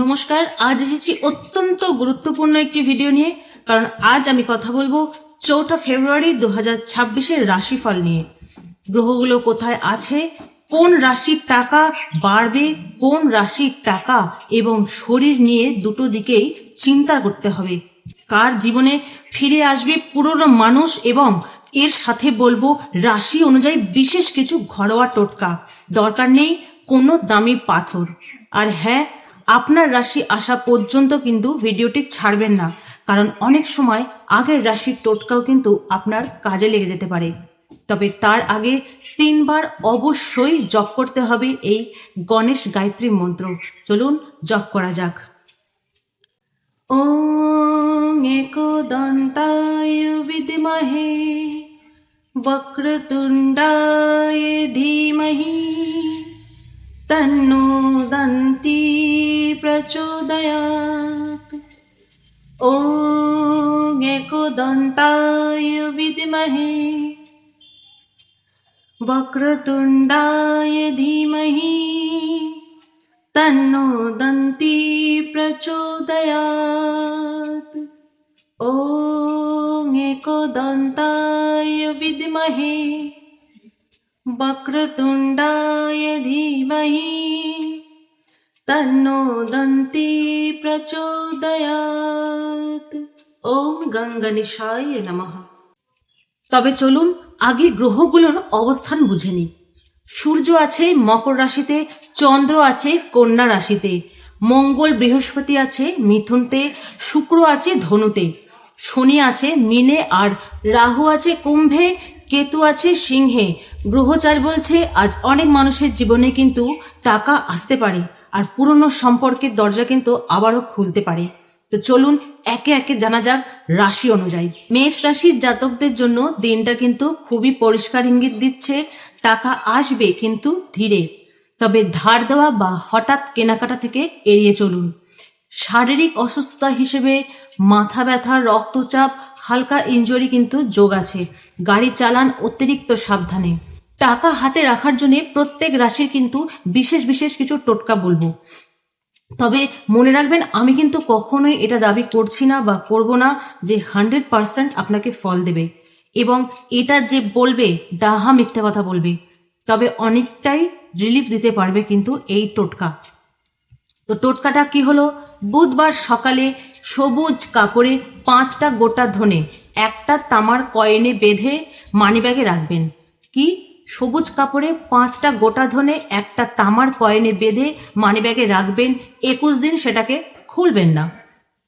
নমস্কার, আজ এসেছি অত্যন্ত গুরুত্বপূর্ণ একটি ভিডিও নিয়ে, কারণ আজ আমি কথা বলব চৌঠা ফেব্রুয়ারি দু হাজার ছাব্বিশের রাশিফল নিয়ে। গ্রহগুলো কোথায় আছে, কোন রাশির টাকা বাড়বে, কোন রাশির টাকা এবং শরীর নিয়ে দুটো দিকেই চিন্তা করতে হবে। কার জীবনে ফিরে আসবে পুরনো মানুষ এবং এর সাথে বলব রাশি অনুযায়ী বিশেষ কিছু ঘরোয়া টোটকা। দরকার নেই কোনো দামি পাথর। আর হ্যাঁ আপনার রাশি আসা পর্যন্ত কিন্তু ভিডিওটি ছাড়বেন না, কারণ অনেক সময় আগের রাশির টোটকাও কিন্তু আপনার কাজে লেগে যেতে পারে। তবে তার আগে তিনবার অবশ্যই জপ করতে হবে এই গণেশ গায়ত্রী মন্ত্র। চলুন জপ করা যাক। ওদন্তায় বক্রতুণ্ডায় ধীমহী। तन्नो दन्ती प्रचोदयात्। ॐ एकदन्ताय विद्महे। वक्रतुण्डाय धीमहि। तन्नो दन्ती प्रचोदयात्। ॐ एकदन्ताय विद्महे वक्रतुण्डाय धीमहि तन्नो दन्ती प्रचोदयात् ॐ গঙ্গনিশায় নমঃ তবে চলুন আগে গ্রহগুলোর অবস্থান বুঝে নিই সূর্য আছে মকর রাশিতে চন্দ্র আছে কন্যা রাশিতে মঙ্গল বৃহস্পতি আছে মিথুনতে শুক্র আছে ধনুতে শনি আছে মিনে আর রাহু আছে কুম্ভে কেতু আছে সিংহে গ্রহচার বলছে, আজ অনেক মানুষের জীবনে কিন্তু টাকা আসতে পারে, আর পুরনো সম্পর্কের দরজা কিন্তু আবারও খুলতে পারে। তো চলুন একে একে জানা যাক রাশি অনুযায়ী। মেষ রাশির জাতকদের জন্য দিনটা কিন্তু খুবই পরিষ্কার ইঙ্গিত দিচ্ছে, টাকা আসবে কিন্তু ধীরে। তবে ধার দেওয়া বা হঠাৎ কেনাকাটা থেকে এড়িয়ে চলুন। শারীরিক অসুস্থতা হিসেবে মাথা ব্যথা, রক্তচাপ, হালকা ইনজুরি কিন্তু যোগ আছে। গাড়ি চালান অতিরিক্ত সাবধানে। টাকা হাতে রাখার জন্য প্রত্যেক রাশির কিন্তু বিশেষ বিশেষ কিছু টোটকা বলব। তবে মনে রাখবেন, আমি কিন্তু কখনোই এটা দাবি করছি না বা করব না যে হান্ড্রেড পার্সেন্ট আপনাকে ফল দেবে এবং এটা যে বলবে, ডাহা মিথ্যে কথা বলবে। তবে অনেকটাই রিলিফ দিতে পারবে কিন্তু এই টোটকা। তো টোটকাটা কি হলো? বুধবার সকালে সবুজ কাপড়ে পাঁচটা গোটা ধনে একটা তামার কয়েনে বেঁধে মানিব্যাগে রাখবেন। কি? সবুজ কাপড়ে পাঁচটা গোটা ধনে, একটা তামার কয়েনে বেঁধে মানিব্যাগে রাখবেন, একুশ দিন সেটাকে খুলবেন না।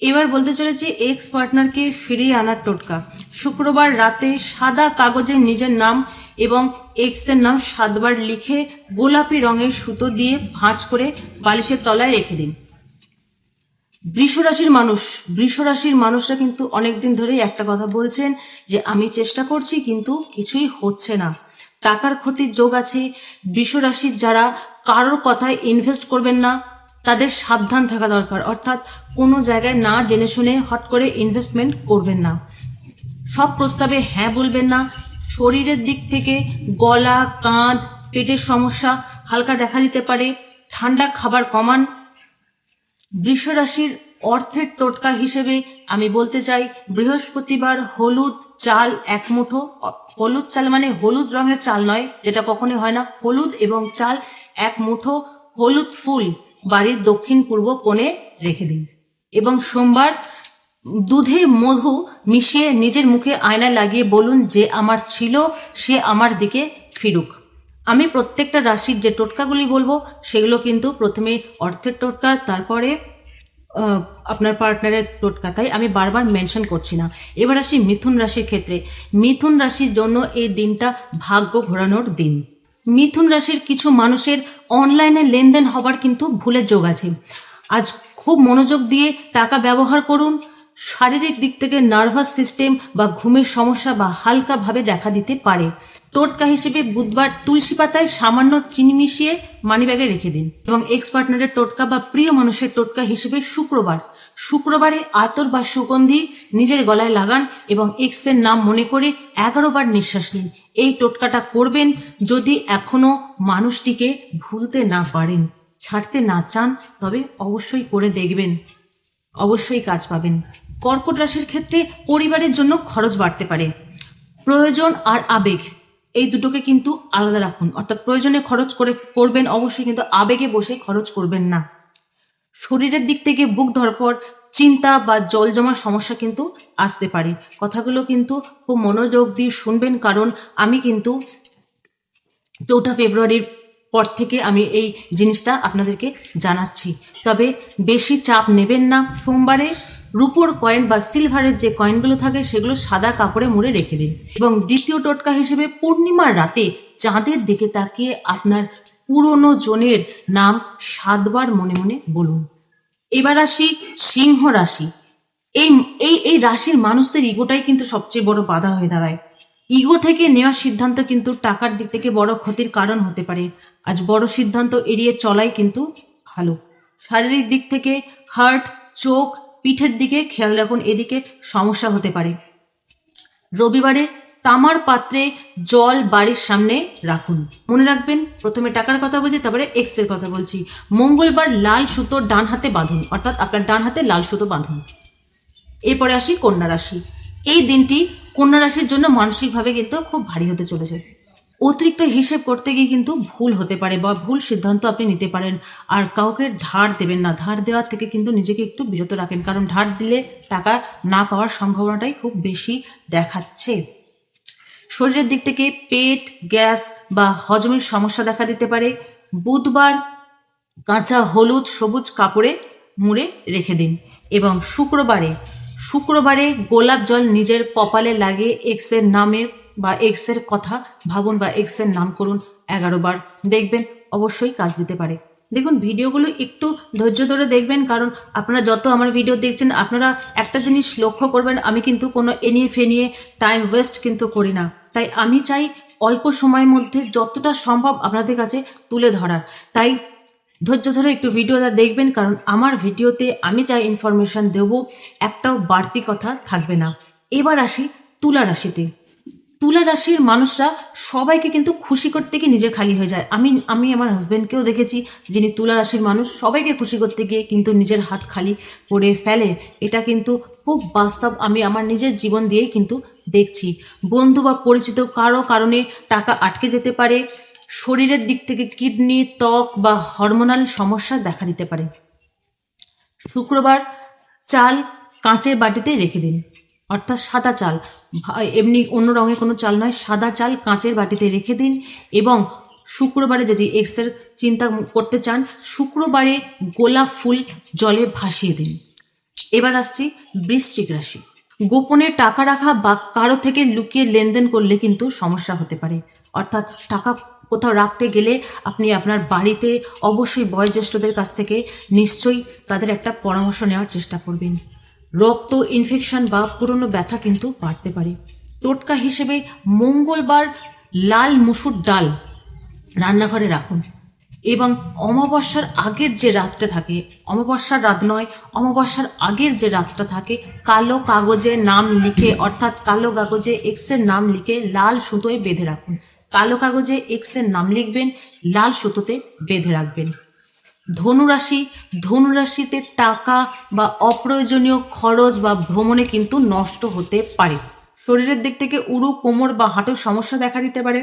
এবার বলতে চলেছি এক্স পার্টনারকে ফিরিয়ে আনার টোটকা। শুক্রবার রাতে সাদা কাগজে নিজের নাম এবং এক্সের নাম সাতবার লিখে গোলাপি রঙের সুতো দিয়ে ভাঁজ করে বালিশের তলায় রেখে দিন। বৃষ রাশির মানুষ বৃষ রাশির মানুষরা কিন্তু অনেকদিন ধরেই একটা কথা বলছেন যে, আমি চেষ্টা করছি কিন্তু কিছুই হচ্ছে না। টাকার ক্ষতির যোগ আছে। বৃষ রাশির যারা কারোর কথায় ইনভেস্ট করবেন না, তাদের সাবধান থাকা দরকার। অর্থাৎ কোনো জায়গায় না জেনে শুনে হট করে ইনভেস্টমেন্ট করবেন না। সব প্রস্তাবে হ্যাঁ বলবেন না। শরীরের দিক থেকে গলা, কাঁধ, পেটের সমস্যা হালকা দেখা দিতে পারে। ঠান্ডা খাবার কমান। বৃষ রাশির অর্থের টোটকা হিসেবে আমি বলতে চাই, বৃহস্পতিবার হলুদ চাল এক মুঠো, হলুদ চাল মানে হলুদ রঙের চাল নয়, যেটা কখনোই হয় না, হলুদ এবং চাল এক মুঠো হলুদ ফুল বাড়ির দক্ষিণ পূর্ব কোণে রেখে দিন। এবং সোমবার দুধে মধু মিশিয়ে নিজের মুখে আয়না লাগিয়ে বলুন যে আমার ছিল, সে আমার দিকে ফিরুক। আমি প্রত্যেকটা রাশির যে টোটকাগুলি বলব, সেগুলো কিন্তু প্রথমে অর্থের টোটকা, তারপরে আপনার পার্টনারের টোটকা তাই আমি বারবার মেনশন করছি না। এবার আসি মিথুন রাশির ক্ষেত্রে। মিথুন রাশির জন্য এই দিনটা ভাগ্য ঘোরানোর দিন। মিথুন রাশির কিছু মানুষের অনলাইনে লেনদেন হবার কিন্তু ভুলের যোগ আছে। আজ খুব মনোযোগ দিয়ে টাকা ব্যবহার করুন। শারীরিক দিক থেকে নার্ভাস সিস্টেম বা ঘুমের সমস্যা বা হালকাভাবে দেখা দিতে পারে। টোটকা হিসেবে বুধবার তুলসী পাতায় সামান্য চিনি মিশিয়ে মানিব্যাগে রেখে দিন। এবং এক্স পার্টনারের টোটকা বা প্রিয় মানুষের টোটকা হিসেবে শুক্রবার, শুক্রবারে আতর বা সুগন্ধি নিজের গলায় লাগান এবং এক্সের নাম মনে করে এগারো বার নিঃশ্বাস নিন। এই টোটকাটা করবেন যদি এখনও মানুষটিকে ভুলতে না পারেন। ছাড়তে না চান, তবে অবশ্যই করে দেখবেন। অবশ্যই কাজ পাবেন। কর্কট রাশির ক্ষেত্রে পরিবারের জন্য খরচ বাড়তে পারে। প্রয়োজন আর আবেগ। এই দুটোকে কিন্তু আলাদা রাখুন। অর্থাৎ প্রয়োজনে খরচ করে করবেন, অবশ্যই কিন্তু আবেগে বসে খরচ করবেন না। শরীরের দিক থেকে বুক ধরপড় চিন্তা বা জল জমার সমস্যা কিন্তু আসতে পারে। কথাগুলো কিন্তু খুব মনোযোগ দিয়ে শুনবেন, কারণ আমি কিন্তু চৌঠা ফেব্রুয়ারির পর থেকে আমি এই জিনিসটা আপনাদেরকে জানাচ্ছি। তবে বেশি চাপ নেবেন না। সোমবারে রুপোর কয়েন বা সিলভারের যে কয়েনগুলো থাকে, সেগুলো সাদা কাপড়ে মুড়ে রেখে দিন। এবং দ্বিতীয় টোটকা হিসেবে পূর্ণিমার রাতে চাঁদের দিকে তাকিয়ে আপনার পুরনো জনের নাম সাতবার মনে মনে বলুন। এবার আসি সিংহ রাশি। এই এই এই রাশির মানুষদের ইগোটাই কিন্তু সবচেয়ে বড় বাধা হয়ে দাঁড়ায়। ইগো থেকে নেওয়া সিদ্ধান্ত কিন্তু টাকার দিক থেকে বড় ক্ষতির কারণ হতে পারে। আজ বড় সিদ্ধান্ত এড়িয়ে চলাই কিন্তু ভালো। শারীরিক দিক থেকে হার্ট চোখ পিঠের দিকে খেয়াল রাখুন, এদিকে সমস্যা হতে পারে। রবিবারে তামার পাত্রে জল বাড়ির সামনে রাখুন। মনে রাখবেন, প্রথমে টাকার কথা বলছি, তারপরে এক্সের কথা বলছি। মঙ্গলবার লাল সুতো ডান হাতে বাঁধুন, অর্থাৎ আপনার ডান হাতে লাল সুতো বাঁধুন। এরপরে আসি কন্যা রাশি। এই দিনটি কন্যা রাশির জন্য মানসিকভাবে কিন্তু খুব ভারী হতে চলেছে। অতিরিক্ত হিসেব করতে গিয়ে কিন্তু ভুল হতে পারে বা ভুল সিদ্ধান্ত আপনি নিতে পারেন। আর কাউকে ধার দেবেন না। ধার দেওয়ার থেকে কিন্তু নিজেকে একটু বিরত রাখেন। কারণ ধার দিলে টাকা না পাওয়ার সম্ভাবনাটাই খুব বেশি দেখাচ্ছে। শরীরের দিক থেকে পেট, গ্যাস বা হজমের সমস্যা দেখা দিতে পারে। বুধবার কাঁচা হলুদ, সবুজ কাপড়ে মুড়ে রেখে দিন এবং শুক্রবারে শুক্রবারে গোলাপ জল নিজের কপালে লাগিয়ে এক্সের নামের বা এক্সের কথা ভাবুন বা এক্সের নাম করুন এগারো বার। দেখবেন অবশ্যই কাজ দিতে পারে। দেখুন, ভিডিওগুলো একটু ধৈর্য ধরে দেখবেন, কারণ আপনারা যত আমার ভিডিও দেখছেন, আপনারা একটা জিনিস লক্ষ্য করবেন, আমি কিন্তু কোনো এনিয়ে ফেনিয়ে টাইম ওয়েস্ট কিন্তু করি না। তাই আমি চাই অল্প সময়ের মধ্যে যতটা সম্ভব আপনাদের কাছে তুলে ধরার। তাই ধৈর্য ধরে একটু ভিডিওটা দেখবেন, কারণ আমার ভিডিওতে আমি চাই ইনফরমেশন দেব, একটাও বাড়তি কথা থাকবে না। এবার আসি তুলা রাশিতে। তুলা রাশির মানুষরা সবাইকে কিন্তু খুশি করতে গিয়ে নিজে খালি হয়ে যায়। আমি আমি আমার হাজবেন্ডকেও দেখেছি যিনি তুলা রাশির মানুষ, সবাইকে খুশি করতে গিয়ে কিন্তু নিজের হাত খালি করে ফেলে। এটা কিন্তু খুব বাস্তব আমি আমার নিজের জীবন দিয়েই কিন্তু দেখছি। বন্ধু বা পরিচিত কারও কারণে টাকা আটকে যেতে পারে, শরীরের দিক থেকে কিডনি, ত্বক বা হরমোনাল সমস্যা দেখা দিতে পারে। শুক্রবার চাল কাঁচের বাটিতে রেখে দিন, অর্থাৎ সাদা চাল। এমনি অন্য রঙের কোনো চাল নয়, সাদা চাল কাঁচের বাটিতে রেখে দিন এবং শুক্রবারে যদি এক্সের চিন্তা করতে চান, শুক্রবারে গোলাপ ফুল জলে ভাসিয়ে দিন। এবার আসছি বৃশ্চিক রাশি। গোপনে টাকা রাখা বা কারও থেকে লুকিয়ে লেনদেন করলে কিন্তু সমস্যা হতে পারে। অর্থাৎ টাকা কোথাও রাখতে গেলে আপনি আপনার বাড়িতে অবশ্যই বয়োজ্যেষ্ঠদের কাছ থেকে নিশ্চয়ই তাদের একটা পরামর্শ নেওয়ার চেষ্টা করবেন। রক্ত ইনফেকশন বা পুরনো ব্যথা কিন্তু বাড়তে পারে। টোটকা হিসেবে মঙ্গলবার লাল মুসুর ডাল রান্নাঘরে রাখুন। এবং অমাবস্যার আগের যে রাতটা থাকে, অমাবস্যার রাত নয়, অমাবস্যার আগের যে রাতটা থাকে, কালো কাগজে নাম লিখে, অর্থাৎ কালো কাগজে এক্সের নাম লিখে লাল সুতোয় বেঁধে রাখুন। কালো কাগজে এক্সের নাম লিখবেন, লাল সুতোতে বেঁধে রাখবেন। ধনুরাশি, ধনুরাশিতে টাকা বা অপ্রয়োজনীয় খরচ বা ভ্রমণে কিন্তু নষ্ট হতে পারে। শরীরের দিক থেকে উরু, কোমর বা হাঁটুর সমস্যা দেখা দিতে পারে।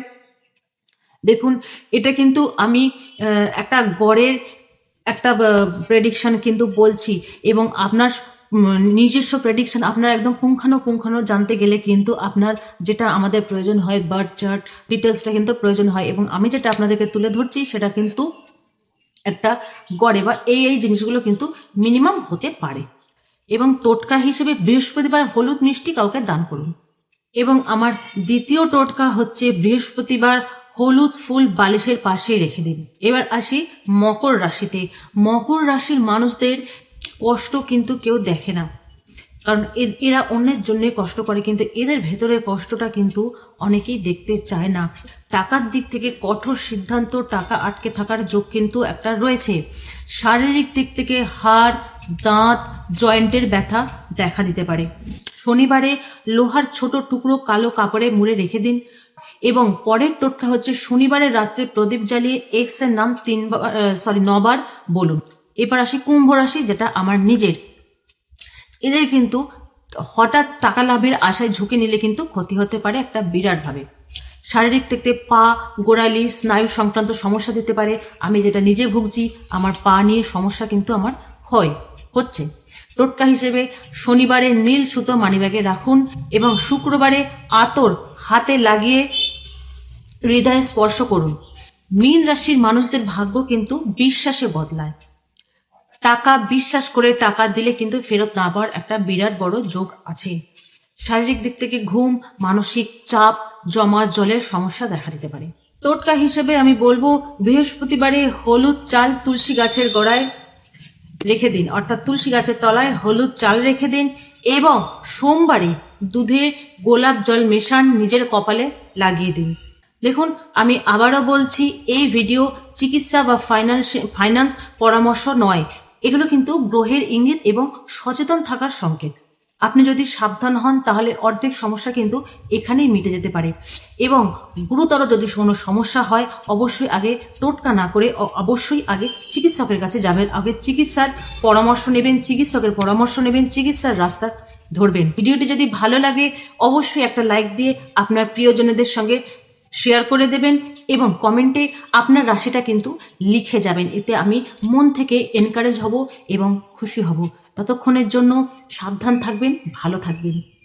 দেখুন, এটা কিন্তু আমি একটা গড়ের একটা প্রেডিকশন কিন্তু বলছি এবং আপনার নিজস্ব প্রেডিকশন আপনার একদম পুঙ্খানুপুঙ্খানু জানতে গেলে কিন্তু আপনার যেটা আমাদের প্রয়োজন হয় বার্থ চার্ট ডিটেলসটা কিন্তু প্রয়োজন হয় এবং আমি যেটা আপনাদেরকে তুলে ধরছি সেটা কিন্তু একটা গড়ে বা এই এই জিনিসগুলো কিন্তু মিনিমাম হতে পারে। এবং টোটকা হিসেবে বৃহস্পতিবার হলুদ মিষ্টি কাউকে দান করুন। এবং আমার দ্বিতীয় টোটকা হচ্ছে বৃহস্পতিবার হলুদ ফুল বালিশের পাশে রেখে দিন। এবার আসি মকর রাশিতে। মকর রাশির মানুষদের কষ্ট কিন্তু কেউ দেখে না। কারণ এরা অন্যের জন্য কষ্ট করে, কিন্তু এদের ভেতরের কষ্টটা কিন্তু অনেকেই দেখতে চায় না। টাকার দিক থেকে কঠোর সিদ্ধান্ত, টাকা আটকে থাকার যোগ কিন্তু একটা রয়েছে। শারীরিক দিক থেকে হাড়, দাঁত, জয়েন্টের ব্যথা দেখা দিতে পারে। শনিবারে লোহার ছোট টুকরো কালো কাপড়ে মুড়ে রেখে দিন এবং পরের টোটকা হচ্ছে শনিবারের রাত্রে প্রদীপ জ্বালিয়ে এক্সের নাম তিনবার সরি নবার বলুন। এবার আসি কুম্ভ রাশি, যেটা আমার নিজের। এদের কিন্তু হঠাৎ টাকা লাভের আশায় ঝুঁকে নিলে কিন্তু ক্ষতি হতে পারে একটা বিরাটভাবে। শারীরিক থেকে পা, গোড়ালি, স্নায়ু সংক্রান্ত সমস্যা দিতে পারে। আমি যেটা নিজে ভুগছি, আমার পা নিয়ে সমস্যা কিন্তু আমার হয়, হচ্ছে। টোটকা হিসেবে শনিবারে নীল সুতো মানিব্যাগে রাখুন এবং শুক্রবারে আতর হাতে লাগিয়ে হৃদয়ে স্পর্শ করুন। মীন রাশির মানুষদের ভাগ্য কিন্তু বিশ্বাসে বদলায়। টাকা, বিশ্বাস করে টাকা দিলে কিন্তু ফেরত না পাওয়ার একটা বিরাট বড় যোগ আছে। শারীরিক দিক থেকে ঘুম, মানসিক চাপ, জমা জলের সমস্যা দেখা দিতে পারে। টোটকা হিসেবে আমি বলব, বৃহস্পতিবারে হলুদ চাল তুলসী গাছের গোড়ায় রেখে দিন, অর্থাৎ তুলসী গাছের তলায় হলুদ চাল রেখে দিন এবং সোমবারে দুধে গোলাপ জল মেশান নিজের কপালে লাগিয়ে দিন। দেখুন, আমি আবারও বলছি, এই ভিডিও চিকিৎসা বা ফাইন্যান্স ফাইন্যান্স পরামর্শ নয় এগুলো কিন্তু গ্রহের ইঙ্গিত এবং সচেতন থাকার সংকেত। আপনি যদি সাবধান হন, তাহলে অর্ধেক সমস্যা কিন্তু এখানেই মিটে যেতে পারে। এবং গুরুতর যদি কোনো সমস্যা হয়, অবশ্যই আগে টোটকা না করে অবশ্যই আগে চিকিৎসকের কাছে যাবেন। আগে চিকিৎসার পরামর্শ নেবেন, চিকিৎসকের পরামর্শ নেবেন, চিকিৎসার রাস্তা ধরবেন। ভিডিওটি যদি ভালো লাগে, অবশ্যই একটা লাইক দিয়ে আপনার প্রিয়জনদের সঙ্গে শেয়ার করে দেবেন এবং কমেন্টে আপনার রাশিটা কিন্তু লিখে যাবেন। এতে আমি মন থেকে এনকারেজ হব এবং খুশি হব। ততক্ষণের জন্য সাবধান থাকবেন, ভালো থাকবেন।